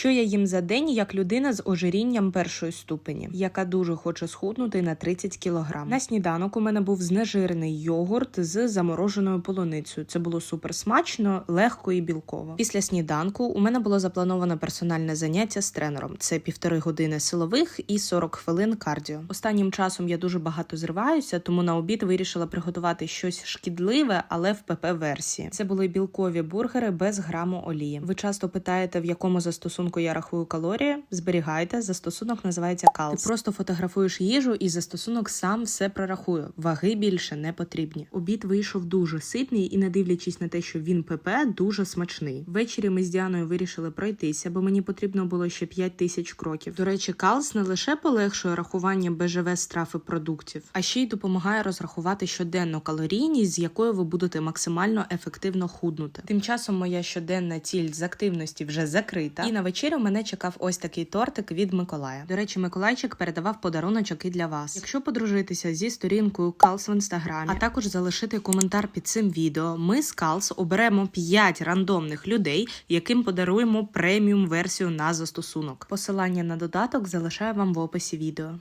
Що я їм за день як людина з ожирінням першої ступені, яка дуже хоче схуднути на 30 кілограм. На сніданок у мене був знежирений йогурт з замороженою полуницею. Це було супер смачно, легко і білково. Після сніданку у мене було заплановано персональне заняття з тренером. Це півтори години силових і 40 хвилин кардіо. Останнім часом я дуже багато зриваюся, тому на обід вирішила приготувати щось шкідливе, але в ПП версії. Це були білкові бургери без граму олії. Ви часто питаєте, в якому застосунку я рахую калорії. Зберігайте, застосунок називається Калс. Ти просто фотографуєш їжу, і застосунок сам все прорахує. Ваги більше не потрібні. Обід вийшов дуже ситний, і не дивлячись на те, що він ПП, дуже смачний. Ввечері ми з Діаною вирішили пройтися, бо мені потрібно було ще 5 тисяч кроків. До речі, Калс не лише полегшує рахування БЖВ страв і продуктів, а ще й допомагає розрахувати щоденну калорійність, з якою ви будете максимально ефективно худнути. Тим часом моя щоденна ціль з активності вже закрита, і на вечерю мене чекав ось такий тортик від Миколая. До речі, Миколайчик передавав подаруночок і для вас. Якщо подружитися зі сторінкою Калс в інстаграмі, а також залишити коментар під цим відео, ми з Калс оберемо 5 рандомних людей, яким подаруємо преміум версію на застосунок. Посилання на додаток залишаю вам в описі відео.